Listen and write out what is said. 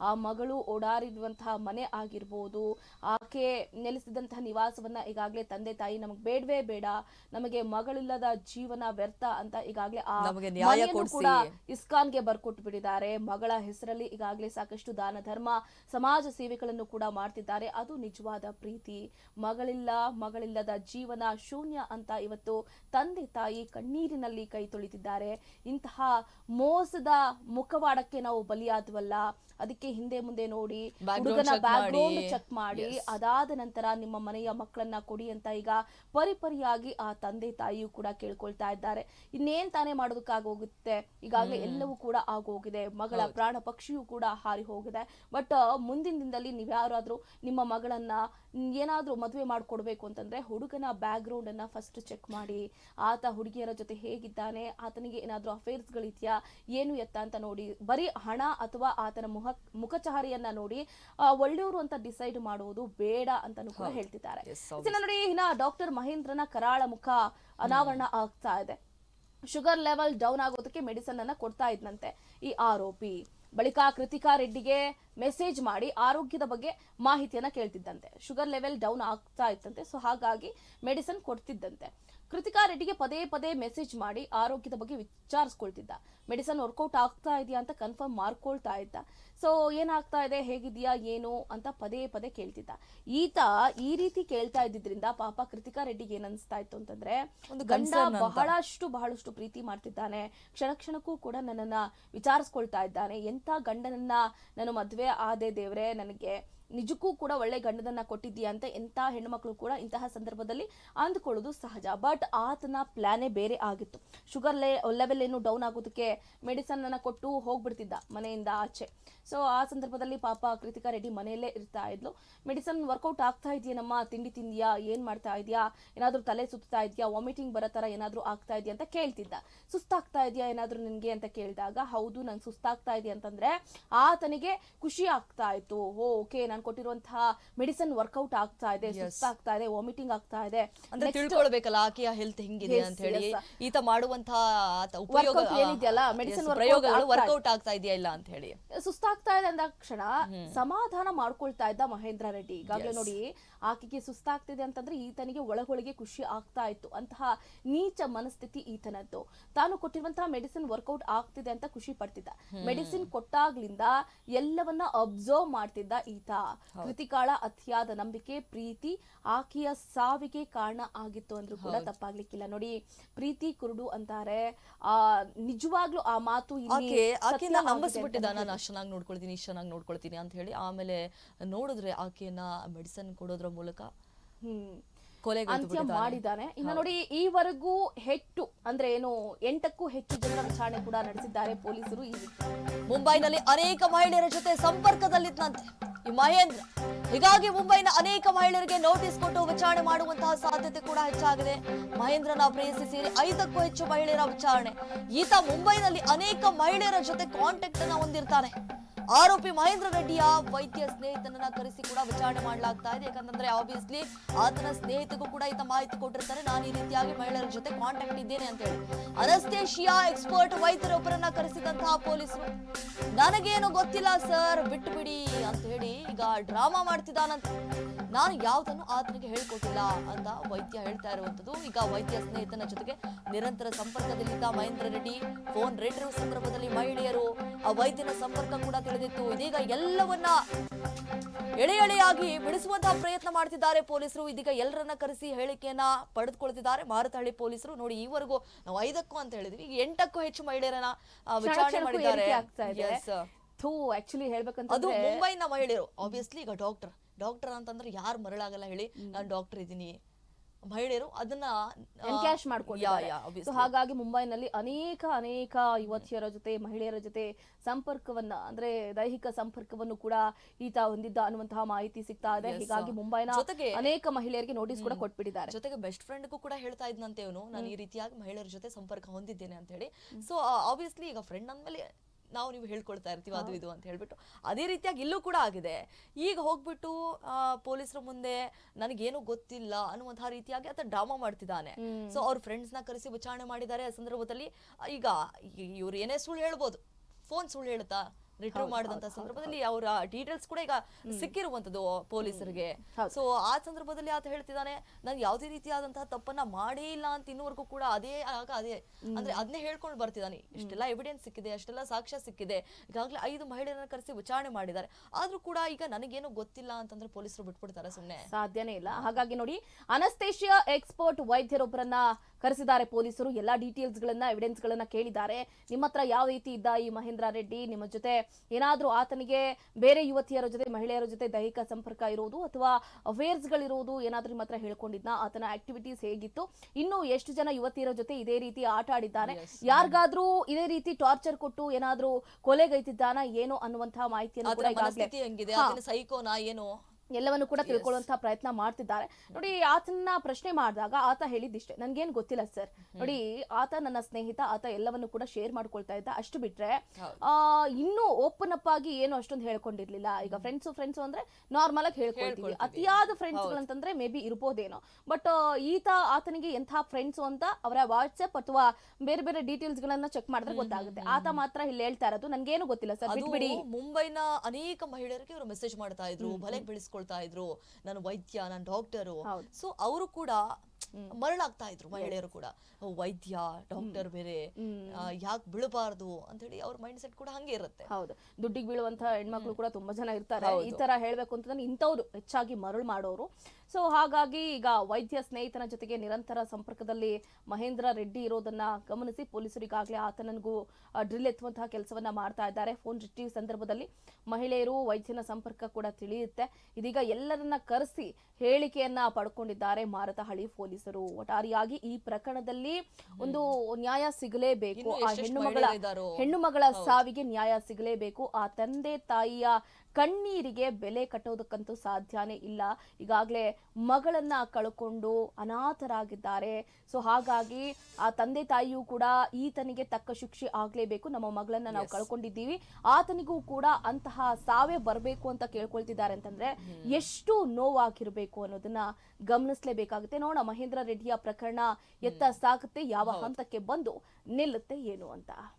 ಆ ಮಗಳು ಓಡಾಡಿರುವಂತಹ ಮನೆ ಆಗಿರ್ಬೋದು ಆಕೆ ನೆಲೆಸಿದಂತಹ ನಿವಾಸವನ್ನ ಈಗಾಗಲೇ ತಂದೆ ತಾಯಿ ನಮಗೆ ಬೇಡವೇ ಬೇಡ ನಮಗೆ ಮಗಳಿಲ್ಲದ ಜೀವನ ವ್ಯರ್ಥ ಅಂತ ಈಗಾಗಲೇ ಆ. ಕೂಡ ಇಸ್ಕಾನ್ಗೆ ಬರ್ಕೊಟ್ಟು ಬಿಟ್ಟಿದ್ದಾರೆ ಮಗಳ ಹೆಸರಲ್ಲಿ ಈಗಾಗಲೇ ಸಾಕಷ್ಟು ದಾನ ಧರ್ಮ ಸಮಾಜ ಸೇವೆಗಳನ್ನು ಕೂಡ ಮಾಡ್ತಿದ್ದಾರೆ. ಅದು ನಿಜವಾದ ಪ್ರೀತಿ. ಮಗಳಿಲ್ಲ ಮಗಳಿಲ್ಲದ ಜೀವನ ಶೂನ್ಯ ಅಂತ ಇವತ್ತು ತಂದೆ ತಾಯಿ ಕಣ್ಣೀರಿನಲ್ಲಿ ಕೈ ತೊಳಿತಿದ್ದಾರೆ. ಇಂತಹ ಮೋಸದ ಮುಖವಾಡಕ್ಕೆ ನಾವು ಬಲಿಯಾದ್ವಲ್ಲ. ಅದಕ್ಕೆ ಹಿಂದೆ ಮುಂದೆ ನೋಡಿ ಹುಡುಗನ ಬ್ಯಾಕ್ಗ್ರೌಂಡ್ ಚೆಕ್ ಮಾಡಿ. ಅದಾದ ನಂತರ ನಿಮ್ಮ ಮನೆಯ ಮಕ್ಕಳನ್ನ ಕೊಡಿ ಅಂತ ಈಗ ಪರಿಪರಿಯಾಗಿ ಆ ತಂದೆ ತಾಯಿಯು ಕೂಡ ಕೇಳ್ಕೊಳ್ತಾ ಇದ್ದಾರೆ. ಇನ್ನೇನ್ ತಾನೇ ಮಾಡೋದಕ್ಕಾಗೋಗುತ್ತೆ ಈಗಾಗಲೇ ಎಲ್ಲವೂ ಕೂಡ ಆಗೋಗಿದೆ ಮಗಳ ಪ್ರಾಣ ಪಕ್ಷಿಯೂ ಕೂಡ ಹಾರಿ ಹೋಗಿದೆ. ಬಟ್ ಮುಂದಿನ ದಿನದಲ್ಲಿ ನೀವ್ಯಾರಾದ್ರೂ ನಿಮ್ಮ ಮಗಳನ್ನ ಏನಾದ್ರೂ ಮದುವೆ ಮಾಡ್ಕೊಡ್ಬೇಕು ಅಂತಂದ್ರೆ ಹುಡುಗನ ಬ್ಯಾಕ್ ಗ್ರೌಂಡ್ ಅನ್ನ ಫಸ್ಟ್ ಚೆಕ್ ಮಾಡಿ. ಆತ ಹುಡುಗಿಯರ ಜೊತೆ ಹೇಗಿದ್ದಾನೆ? ಆತನಿಗೆ ಏನಾದ್ರೂ ಅಫೇರ್ಸ್ ಗಳಿದ್ಯಾ? ಏನು ಎತ್ತ ಅಂತ ನೋಡಿ. ಬರೀ ಹಣ ಅಥವಾ ಆತನ ಮುಖ ಮುಖಚಹರಿಯನ್ನ ನೋಡಿ ಒಳ್ಳೆಯವರು ಅಂತ ಡಿಸೈಡ್ ಮಾಡುವುದು ಬೇಡ ಅಂತಾನು ಕೂಡ ಹೇಳ್ತಿದ್ದಾರೆ. ನೋಡಿ ಇನ್ನ ಡಾಕ್ಟರ್ ಮಹೇಂದ್ರನ ಕರಾಳ ಮುಖ ಅನಾವರಣ ಆಗ್ತಾ ಇದೆ. ಶುಗರ್ ಲೆವೆಲ್ ಡೌನ್ ಆಗೋದಕ್ಕೆ ಮೆಡಿಸನ್ ಅನ್ನ ಕೊಡ್ತಾ ಇದ್ನಂತೆ ಈ ಆರೋಪಿ. ಬಳಿಕ ಕೃತಿಕಾ ರೆಡ್ಡಿಗೆ ಮೆಸೇಜ್ ಮಾಡಿ ಆರೋಗ್ಯದ ಬಗ್ಗೆ ಮಾಹಿತಿಯನ್ನ ಕೇಳ್ತಿದ್ದಂತೆ. ಶುಗರ್ ಲೆವೆಲ್ ಡೌನ್ ಆಗ್ತಾ ಇತ್ತಂತೆ ಸೊ ಹಾಗಾಗಿ ಮೆಡಿಸನ್ ಕೊಡ್ತಿದ್ದಂತೆ. ಕೃತಿಕಾ ರೆಡ್ಡಿಗೆ ಪದೇ ಪದೇ ಮೆಸೇಜ್ ಮಾಡಿ ಆರೋಗ್ಯದ ಬಗ್ಗೆ ವಿಚಾರಿಸ್ಕೊಳ್ತಿದ್ದ. ಮೆಡಿಸನ್ ವರ್ಕೌಟ್ ಆಗ್ತಾ ಇದೆಯಾ ಅಂತ ಕನ್ಫರ್ಮ್ ಮಾಡ್ಕೊಳ್ತಾ ಇದ್ದ. ಸೊ ಏನಾಗ್ತಾ ಇದೆ ಹೇಗಿದೆಯಾ ಏನು ಅಂತ ಪದೇ ಪದೇ ಕೇಳ್ತಿದ್ದ. ಈತ ಈ ರೀತಿ ಕೇಳ್ತಾ ಇದ್ದಿದ್ರಿಂದ ಪಾಪ ಕೃತಿಕಾ ರೆಡ್ಡಿಗೆ ಏನನ್ಸ್ತಾ ಅನ್ಸ್ತಾ ಇತ್ತು ಅಂತಂದ್ರೆ ಒಂದು ಗಂಡ ಬಹಳಷ್ಟು ಬಹಳಷ್ಟು ಪ್ರೀತಿ ಮಾಡ್ತಿದ್ದಾನೆ. ಕ್ಷಣ ಕ್ಷಣಕ್ಕೂ ಕೂಡ ನನ್ನನ್ನ ವಿಚಾರಿಸ್ಕೊಳ್ತಾ ಇದ್ದಾನೆ. ಎಂತ ಗಂಡನನ್ನ ನಾನು ಮದ್ವೆ ಆದೆ ದೇವ್ರೆ ನನಗೆ ನಿಜಕ್ಕೂ ಕೂಡ ಒಳ್ಳೆ ಗಂಡನನ್ನ ಕೊಟ್ಟಿದ್ದೀಯ ಅಂತ ಎಂತ ಹೆಣ್ಮಕ್ಳು ಕೂಡ ಇಂತಹ ಸಂದರ್ಭದಲ್ಲಿ ಅಂದ್ಕೊಳ್ಳೋದು ಸಹಜ. ಬಟ್ ಆತನ ಪ್ಲಾನೇ ಬೇರೆ ಆಗಿತ್ತು. ಶುಗರ್ ಲೆವೆಲ್ ಏನು ಡೌನ್ ಆಗೋದಕ್ಕೆ ಮೆಡಿಸನ್ ಅನ್ನ ಕೊಟ್ಟು ಹೋಗ್ಬಿಡ್ತಿದ್ದ ಮನೆಯಿಂದ ಆಚೆ. ಸೊ ಆ ಸಂದರ್ಭದಲ್ಲಿ ಪಾಪ ಕೃತಿಕಾ ರೆಡ್ಡಿ ಮನೆಯಲ್ಲೇ ಇರ್ತಾ ಇದ್ಲು. ಮೆಡಿಸನ್ ವರ್ಕೌಟ್ ಆಗ್ತಾ ಇದೆಯೇನಮ್ಮ ತಿಂಡಿ ತಿಂದಿಯಾ? ಏನ್ ಮಾಡ್ತಾ ಇದೆಯಾ? ಏನಾದ್ರೂ ತಲೆ ಸುತ್ತಾ ಇದೆಯಾ? ವಾಮಿಟಿಂಗ್ ಬರೋ ತರ ಏನಾದ್ರೂ ಆಗ್ತಾ ಇದೆಯಾ ಅಂತ ಕೇಳ್ತಿದ್ದ. ಸುಸ್ತಾಗ್ತಾ ಇದೆಯಾ ಏನಾದ್ರೂ ನಿನ್ಗೆ ಅಂತ ಕೇಳಿದಾಗ ಹೌದು ನಂಗೆ ಸುಸ್ತಾಗ್ತಾ ಇದೆಯಾ ಅಂತಂದ್ರೆ ಆತನಿಗೆ ಖುಷಿ ಆಗ್ತಾ ಇತ್ತು. ಓ ಓಕೆ ನಾನು ಕೊಟ್ಟಿರುವಂತಹ ಮೆಡಿಸನ್ ವರ್ಕೌಟ್ ಆಗ್ತಾ ಇದೆ ಸುಸ್ತಾಗ್ತಾ ಇದೆ ವಾಮಿಟಿಂಗ್ ಆಗ್ತಾ ಇದೆ. ಅಂದ್ರೆ ತಿಳ್ಕೊಳ್ಬೇಕಲ್ಲ ಆಕೆಯ ಹೆಲ್ತ್ ಹೆಂಗಿದೆ ಅಂತ ಹೇಳಿ. ಈತ ಮಾಡುವಂತಹ ಏನಿದೆಯಲ್ಲ, ಪ್ರಯೋಗಗಳು ವರ್ಕೌಟ್ ಆಗ್ತಾ ಇದೆಯಾ ಇಲ್ಲ ಅಂತ ಹೇಳಿ. ಸುಸ್ತಾಗ್ತಾ ಇದೆ ಅಂದ ಕ್ಷಣ ಸಮಾಧಾನ ಮಾಡ್ಕೊಳ್ತಾ ಇದ್ದ ಮಹೇಂದ್ರ ರೆಡ್ಡಿ. ಈಗಾಗಲೇ ನೋಡಿ ಆಕೆಗೆ ಸುಸ್ತಾಗ್ತಿದೆ ಅಂತಂದ್ರೆ ಈತನಿಗೆ ಒಳಗೊಳಗೆ ಖುಷಿ ಆಗ್ತಾ ಇತ್ತು. ಅಂತಹ ನೀಚ ಮನಸ್ಥಿತಿ ಈತನದ್ದು. ತಾನು ಕೊಟ್ಟಿರುವಂತಹ ಮೆಡಿಸಿನ್ ವರ್ಕೌಟ್ ಆಗ್ತಿದೆ ಅಂತ ಖುಷಿ ಪಡ್ತಿದ್ದ. ಮೆಡಿಸಿನ್ ಕೊಟ್ಟಾಗ್ಲಿಂದ ಎಲ್ಲವನ್ನ ಅಬ್ಸರ್ವ್ ಮಾಡ್ತಿದ್ದ ಈತ. ಕೃತಿಕಾಳ ಅತಿಯಾದ ನಂಬಿಕೆ ಪ್ರೀತಿ ಆಕೆಯ ಸಾವಿಗೆ ಕಾರಣ ಆಗಿತ್ತು ಅಂದ್ರೂ ಕೂಡ ತಪ್ಪಾಗ್ಲಿಕ್ಕಿಲ್ಲ. ನೋಡಿ ಪ್ರೀತಿ ಕುರುಡು ಅಂತಾರೆ. ಆ ನಿಜವಾಗ್ಲೂ ಆ ಮಾತು ಇಲ್ಲಿ ನೋಡ್ಕೊಳ್ತೀನಿ ಇಷ್ಟು ಚೆನ್ನಾಗಿ ನೋಡ್ಕೊಳ್ತೀನಿ ಅಂತ ಹೇಳಿ ಆಮೇಲೆ ನೋಡಿದ್ರೆ ಆಕೆಯನ್ನ ಮೆಡಿಸನ್ ಕೊಡೋದ್ರ ಮೂಲಕ ಅಂತ್ಯ. ಮಾಡಿದ್ದಾನೆ. ಇನ್ನು ನೋಡಿ ಈವರೆಗೂ ಹೆಚ್ಚು ಅಂದ್ರೆ ಏನು ಎಂಟಕ್ಕೂ ಹೆಚ್ಚು ಜನರ ವಿಚಾರಣೆ ಕೂಡ ನಡೆಸಿದ್ದಾರೆ ಪೊಲೀಸರು ಈ ಮುಂಬೈನಲ್ಲಿ ಅನೇಕ ಮಹಿಳೆಯರ ಜೊತೆ ಸಂಪರ್ಕದಲ್ಲಿದ್ದಂತೆ ಈ ಮಹೇಂದ್ರ ಹೀಗಾಗಿ ಮುಂಬೈನ ಅನೇಕ ಮಹಿಳೆಯರಿಗೆ ನೋಟಿಸ್ ಕೊಟ್ಟು ವಿಚಾರಣೆ ಮಾಡುವಂತಹ ಸಾಧ್ಯತೆ ಕೂಡ ಹೆಚ್ಚಾಗಿದೆ. ಮಹೇಂದ್ರನ ಪ್ರೇಯಸಿ ಸೇರಿ ಐದಕ್ಕೂ ಹೆಚ್ಚು ಮಹಿಳೆಯರ ವಿಚಾರಣೆ. ಈತ ಮುಂಬೈನಲ್ಲಿ ಅನೇಕ ಮಹಿಳೆಯರ ಜೊತೆ ಕಾಂಟ್ಯಾಕ್ಟ್ ಅನ್ನ ಹೊಂದಿರ್ತಾನೆ. ಆರೋಪಿ ಮಹೇಂದ್ರ ರೆಡ್ಡಿಯ ವೈದ್ಯ ಸ್ನೇಹಿತನನ್ನ ಕರೆಸಿ ಕೂಡ ವಿಚಾರಣೆ ಮಾಡಲಾಗ್ತಾ ಇದೆ. ಯಾಕಂದ್ರೆ ಆಬ್ವಿಯಸ್ಲಿ ಆತನ ಸ್ನೇಹಿತಗೂ ಕೂಡ ಈತ ಮಾಹಿತಿ ಕೊಟ್ಟಿರ್ತಾರೆ. ನಾನು ಈ ರೀತಿಯಾಗಿ ಮಹಿಳೆಯರ ಜೊತೆ ಕಾಂಟ್ಯಾಕ್ಟ್ ಇದ್ದೇನೆ ಅಂತ ಹೇಳಿ. ಅನಸ್ತೇಶಿಯಾ ಎಕ್ಸ್ಪರ್ಟ್ ವೈದ್ಯರೊಬ್ಬರನ್ನ ಕರೆಸಿದಂತಹ ಪೊಲೀಸರು. ನನಗೇನು ಗೊತ್ತಿಲ್ಲ ಸರ್ ಬಿಟ್ಟು ಬಿಡಿ ಅಂತ ಹೇಳಿ ಈಗ ಡ್ರಾಮಾ ಮಾಡ್ತಿದ್ದಾನಂತ. ನಾನು ಯಾವ್ದನ್ನು ಆತನಿಗೆ ಹೇಳ್ಕೊಟ್ಟಿಲ್ಲ ಅಂತ ವೈದ್ಯ ಹೇಳ್ತಾ ಇರುವಂತದ್ದು. ಈಗ ವೈದ್ಯ ಸ್ನೇಹಿತನ ಜೊತೆಗೆ ನಿರಂತರ ಸಂಪರ್ಕದಲ್ಲಿದ್ದ ಮಹೇಂದ್ರ ರೆಡ್ಡಿ ಫೋನ್ ರೆಡ್ಡಿರುವ ಸಂದರ್ಭದಲ್ಲಿ ಮಹಿಳೆಯರು ಆ ವೈದ್ಯನ ಸಂಪರ್ಕ ಕೂಡ ತಿಳಿದಿತ್ತು. ಇದೀಗ ಎಲ್ಲವನ್ನ ಎಳೆ ಎಳೆಯಾಗಿ ಬಿಡಿಸುವಂತಹ ಪ್ರಯತ್ನ ಮಾಡ್ತಿದ್ದಾರೆ ಪೊಲೀಸರು. ಇದೀಗ ಎಲ್ಲರನ್ನ ಕರೆಸಿ ಹೇಳಿಕೆಯನ್ನ ಪಡೆದುಕೊಳ್ತಿದ್ದಾರೆ. ಮಾರತಹಳ್ಳಿ ಪೊಲೀಸರು. ನೋಡಿ ಈವರೆಗೂ ನಾವು ಐದಕ್ಕೂ ಅಂತ ಹೇಳಿದ್ವಿ. ಈಗ ಎಂಟಕ್ಕೂ ಹೆಚ್ಚು ಮಹಿಳೆಯರನ್ನ ವಿಚಾರಣೆ ಮಾಡಿದ್ದಾರೆ. ಆಕ್ಚುಲಿ ಅದು ಹೇಳ್ಬೇಕಂತಂದ್ರೆ ಮುಂಬೈನ ಮಹಿಳೆಯರು. ಆಬ್ವಿಯಸ್ಲಿ ಈಗ ಡಾಕ್ಟರ್ ಡಾಕ್ಟರ್ ಅಂತಂದ್ರೆ ಯಾರು ಮರಳಾಗಲ್ಲ ಹೇಳಿ. ನಾನು ಡಾಕ್ಟರ್ ಇದ್ದೀನಿ. ಮಹಿಳೆಯರು ಅದನ್ನ ಕ್ಯಾಶ್ ಎನ್ಕ್ಯಾಶ್ ಮಾಡ್ಕೊಂಡು ಸೊ ಹಾಗಾಗಿ ಮುಂಬೈನಲ್ಲಿ ಅನೇಕ ಅನೇಕ ಯುವತಿಯರ ಜೊತೆ ಮಹಿಳೆಯರ ಜೊತೆ ಸಂಪರ್ಕವನ್ನ ಅಂದ್ರೆ ದೈಹಿಕ ಸಂಪರ್ಕವನ್ನು ಕೂಡ ಈತ ಹೊಂದಿದ್ದ ಅನ್ನುವಂತಹ ಮಾಹಿತಿ ಸಿಗ್ತಾ ಇದೆ. ಹೀಗಾಗಿ ಮುಂಬೈನ ಜೊತೆಗೆ- ಅನೇಕ ಮಹಿಳೆಯರಿಗೆ ನೋಟಿಸ್ ಕೂಡ ಕೊಟ್ಬಿಟ್ಟಿದ್ದಾರೆ. ಜೊತೆಗೆ ಬೆಸ್ಟ್ ಫ್ರೆಂಡ್ಗೂ ಕೂಡ ಹೇಳ್ತಾ ಇದ್ನಂತೆ ಇವನು ನಾನು ಈ ರೀತಿಯಾಗಿ ಮಹಿಳೆಯರ ಜೊತೆ ಸಂಪರ್ಕ ಹೊಂದಿದ್ದೇನೆ ಅಂತ ಹೇಳಿ. ಸೊ ಆಬ್ವಿಯಸ್ಲಿ ಈಗ ಫ್ರೆಂಡ್ ಅಂದ್ಮೇಲೆ ನಾವು ನೀವು ಹೇಳ್ಕೊಳ್ತಾ ಇರ್ತೀವಿ ಅದು ಇದು ಅಂತ ಹೇಳ್ಬಿಟ್ಟು. ಅದೇ ರೀತಿಯಾಗಿ ಇಲ್ಲೂ ಕೂಡ ಆಗಿದೆ. ಈಗ ಹೋಗ್ಬಿಟ್ಟು ಪೊಲೀಸರ ಮುಂದೆ ನನಗೇನು ಗೊತ್ತಿಲ್ಲ ಅನ್ನುವಂತಹ ರೀತಿಯಾಗಿ ಆತ ಡ್ರಾಮಾ ಮಾಡ್ತಿದ್ದಾನೆ. ಸೊ ಅವ್ರ ಫ್ರೆಂಡ್ಸ್ನ ಕರೆಸಿ ವಿಚಾರಣೆ ಮಾಡಿದ್ದಾರೆ ಆ ಸಂದರ್ಭದಲ್ಲಿ. ಈಗ ಇವ್ರು ಏನೇ ಸುಳ್ಳು ಹೇಳ್ಬೋದು. ಫೋನ್ ಸುಳ್ಳು ಹೇಳುತ್ತಾ? ರಿಟ್ರೀವ್ ಮಾಡಿದಂತ ಸಂದರ್ಭದಲ್ಲಿ ಅವರ ಡೀಟೇಲ್ಸ್ ಕೂಡ ಈಗ ಸಿಕ್ಕಿರುವಂತದ್ದು ಪೊಲೀಸರಿಗೆ. ಸೊ ಆ ಸಂದರ್ಭದಲ್ಲಿ ಆತ ಹೇಳ್ತಿದ್ದಾನೆ ನಾನು ಯಾವುದೇ ರೀತಿಯಾದಂತಹ ತಪ್ಪನ್ನ ಮಾಡೇ ಇಲ್ಲ ಅಂತ ಇನ್ನೂವರೆಗೂ ಕೂಡ ಅದೇ ಆಗ ಅದೇ ಅಂದ್ರೆ ಅದನ್ನೇ ಹೇಳ್ಕೊಂಡು ಬರ್ತಿದ್ದಾನೆ. ಇಷ್ಟೆಲ್ಲ ಎವಿಡೆನ್ಸ್ ಸಿಕ್ಕಿದೆ ಅಷ್ಟೆಲ್ಲ ಸಾಕ್ಷ್ಯ ಸಿಕ್ಕಿದೆ. ಈಗಾಗಲೇ ಐದು ಮಹಿಳೆಯರನ್ನ ಕರೆಸಿ ವಿಚಾರಣೆ ಮಾಡಿದ್ದಾರೆ. ಆದ್ರೂ ಕೂಡ ಈಗ ನನಗೇನು ಗೊತ್ತಿಲ್ಲ ಅಂತಂದ್ರೆ ಪೊಲೀಸರು ಬಿಟ್ಬಿಡ್ತಾರೆ ಸುಮ್ಮನೆ ಸಾಧ್ಯನೇ ಇಲ್ಲ. ಹಾಗಾಗಿ ನೋಡಿ ಅನಸ್ತೇಶಿಯಾ ಎಕ್ಸ್ಪರ್ಟ್ ವೈದ್ಯರೊಬ್ಬರನ್ನ ಕರೆಸಿದ್ದಾರೆ ಪೊಲೀಸರು. ಎಲ್ಲಾ ಡೀಟೇಲ್ಸ್ ಗಳನ್ನ ಎವಿಡೆನ್ಸ್ ಗಳನ್ನ ಕೇಳಿದ್ದಾರೆ. ನಿಮ್ಮ ಹತ್ರ ಯಾವ ರೀತಿ ಇದ್ದ ಈ ಮಹೇಂದ್ರ ರೆಡ್ಡಿ? ನಿಮ್ಮ ಜೊತೆ ಏನಾದ್ರೂ ಆತನಿಗೆ ಬೇರೆ ಯುವತಿಯರ ಜೊತೆ ಮಹಿಳೆಯರ ಜೊತೆ ದೈಹಿಕ ಸಂಪರ್ಕ ಇರೋದು ಅಥವಾ ಅಫೇರ್ಸ್ ಗಳಿರೋದು ಏನಾದ್ರೂ ನಿಮ್ಮ ಹತ್ರ ಹೇಳ್ಕೊಂಡಿದ್ನ? ಆತನ ಆಕ್ಟಿವಿಟೀಸ್ ಹೇಗಿತ್ತು? ಇನ್ನು ಎಷ್ಟು ಜನ ಯುವತಿಯರ ಜೊತೆ ಇದೇ ರೀತಿ ಆಟ ಆಡಿದ್ದಾನೆ ಯಾರಿಗಾದ್ರೂ ಇದೇ ರೀತಿ ಟಾರ್ಚರ್ ಕೊಟ್ಟು ಏನಾದ್ರೂ ಕೊಲೆಗೈತಿದ್ದಾನ ಏನೋ ಅನ್ನುವಂತಹ ಮಾಹಿತಿಯನ್ನು ಸೈಕೋನಾ ಏನು? ಎಲ್ಲವನ್ನು ಕೂಡ ತಿಳ್ಕೊಳ್ಳುವಂತಹ ಪ್ರಯತ್ನ ಮಾಡ್ತಿದ್ದಾರೆ. ನೋಡಿ ಆತನ ಪ್ರಶ್ನೆ ಮಾಡಿದಾಗ ಆತ ಹೇಳಿದ್ದಿಷ್ಟೇ. ನನ್ಗೇನ್ ಗೊತ್ತಿಲ್ಲ ಸರ್. ನೋಡಿ ಆತ ನನ್ನ ಸ್ನೇಹಿತ ಆತ ಎಲ್ಲವನ್ನು ಕೂಡ ಶೇರ್ ಮಾಡ್ಕೊಳ್ತಾ ಇದ್ದ ಅಷ್ಟು ಬಿಟ್ರೆ ಆ ಇನ್ನೂ ಓಪನ್ ಅಪ್ ಆಗಿ ಏನು ಅಷ್ಟೊಂದು ಹೇಳ್ಕೊಂಡಿರ್ಲಿಲ್ಲ. ಈಗ ಫ್ರೆಂಡ್ಸ್ ಫ್ರೆಂಡ್ಸ್ ಅಂದ್ರೆ ನಾರ್ಮಲ್ ಆಗಿ ಹೇಳ್ಕೊಳ್ತೀವಿ. ಅತಿಯಾದ ಫ್ರೆಂಡ್ಸ್ ಗಳಂತಂದ್ರೆ ಮೇ ಬಿ ಇರ್ಬೋದೇನೋ. ಬಟ್ ಈತ ಆತನಿಗೆ ಎಂಥ ಫ್ರೆಂಡ್ಸ್ ಅಂತ ಅವರ ವಾಟ್ಸ್ಆಪ್ ಅಥವಾ ಬೇರೆ ಬೇರೆ ಡೀಟೇಲ್ಸ್ ಗಳನ್ನ ಚೆಕ್ ಮಾಡಿದ್ರೆ ಗೊತ್ತಾಗುತ್ತೆ. ಆತ ಮಾತ್ರ ಇಲ್ಲಿ ಹೇಳ್ತಾ ಇರೋದು. ನನ್ಗೇನು ಗೊತ್ತಿಲ್ಲ ಸರ್. ಬಿಡಿ ಬಿಟ್ಬಿಡಿ. ಮುಂಬೈನ ಅನೇಕ ಮಹಿಳೆಯರಿಗೆ ಇವರು ಮೆಸೇಜ್ ಮಾಡ್ತಾ ಇದ್ರು. ಬಲೆ ಬೆಳೆಸ್ಕೊಳ್ತಾ ಇದ್ರು ನಾನು ವೈದ್ಯ ನಾನು ಡಾಕ್ಟರು. ಸೊ ಅವರು ಕೂಡ ಮರಳಾಗ್ತಾ ಇದ್ರು ಮಹಿಳೆಯರು ಕೂಡ. ವೈದ್ಯ ಡಾಕ್ಟರ್ ಬೇರೆ ಯಾಕೆ ಬೀಳಬಾರ್ದು ಅಂತ ಹೇಳಿ ಅವ್ರ ಮೈಂಡ್ ಸೆಟ್ ಕೂಡ ಹಂಗೆ ಇರುತ್ತೆ. ಹೌದು. ದುಡ್ಡಿಗೆ ಬೀಳುವಂತ ಹೆಣ್ಮಕ್ಳು ಕೂಡ ತುಂಬಾ ಜನ ಇರ್ತಾರೆ. ಈ ತರ ಹೇಳ್ಬೇಕು ಅಂತಂದ್ರೆ ಇಂಥವ್ರು ಹೆಚ್ಚಾಗಿ ಮರಳು ಮಾಡೋರು. ಸೊ ಹಾಗಾಗಿ ಈಗ ವೈದ್ಯ ಸ್ನೇಹಿತನ ಜೊತೆಗೆ ನಿರಂತರ ಸಂಪರ್ಕದಲ್ಲಿ ಮಹೇಂದ್ರ ರೆಡ್ಡಿ ಇರೋದನ್ನ ಗಮನಿಸಿ ಪೊಲೀಸರು ಆತನನ್ಗೂ ಆತನಿಗೂ ಡ್ರಿಲ್ ಎತ್ತುವಂತಹ ಕೆಲಸವನ್ನ ಮಾಡ್ತಾ ಇದ್ದಾರೆ. ಫೋನ್ ರಿಟ್ರೀವ್ ಸಂದರ್ಭದಲ್ಲಿ ಮಹಿಳೆಯರು ವೈದ್ಯನ ಸಂಪರ್ಕ ಕೂಡ ತಿಳಿಯುತ್ತೆ. ಇದೀಗ ಎಲ್ಲರನ್ನ ಕರೆಸಿ ಹೇಳಿಕೆಯನ್ನ ಪಡ್ಕೊಂಡಿದ್ದಾರೆ ಮಾರತಹಳ್ಳಿ ಪೊಲೀಸರು ಒಟಾರಿಯಾಗಿ ಈ ಪ್ರಕರಣದಲ್ಲಿ ಒಂದು ನ್ಯಾಯ ಸಿಗಲೇಬೇಕು. ಆ ಹೆಣ್ಣು ಮಗಳ ಹೆಣ್ಣು ಮಗಳ ಸಾವಿಗೆ ನ್ಯಾಯ ಸಿಗಲೇಬೇಕು. ಆ ತಂದೆ ತಾಯಿಯ ಕಣ್ಣೀರಿಗೆ ಬೆಲೆ ಕಟ್ಟೋದಕ್ಕಂತೂ ಸಾಧ್ಯನೇ ಇಲ್ಲ. ಈಗಾಗಲೇ ಮಗಳನ್ನ ಕಳ್ಕೊಂಡು ಅನಾಥರಾಗಿದ್ದಾರೆ. ಸೊ ಹಾಗಾಗಿ ಆ ತಂದೆ ತಾಯಿಯೂ ಕೂಡ ಈತನಿಗೆ ತಕ್ಕ ಶಿಕ್ಷೆ ಆಗ್ಲೇಬೇಕು. ನಮ್ಮ ಮಗಳನ್ನ ನಾವು ಕಳ್ಕೊಂಡಿದ್ದೀವಿ. ಆತನಿಗೂ ಕೂಡ ಅಂತಹ ಸಾವೇ ಬರಬೇಕು ಅಂತ ಕೇಳ್ಕೊಳ್ತಿದ್ದಾರೆ ಅಂತಂದ್ರೆ ಎಷ್ಟು ನೋವಾಗಿರ್ಬೇಕು ಅನ್ನೋದನ್ನ ಗಮನಿಸಲೇಬೇಕಾಗುತ್ತೆ. ನೋಡೋಣ ಮಹೇಂದ್ರ ರೆಡ್ಡಿಯ ಪ್ರಕರಣ ಎತ್ತ ಸಾಗುತ್ತೆ ಯಾವ ಹಂತಕ್ಕೆ ಬಂದು ನಿಲ್ಲುತ್ತೆ ಏನು ಅಂತ.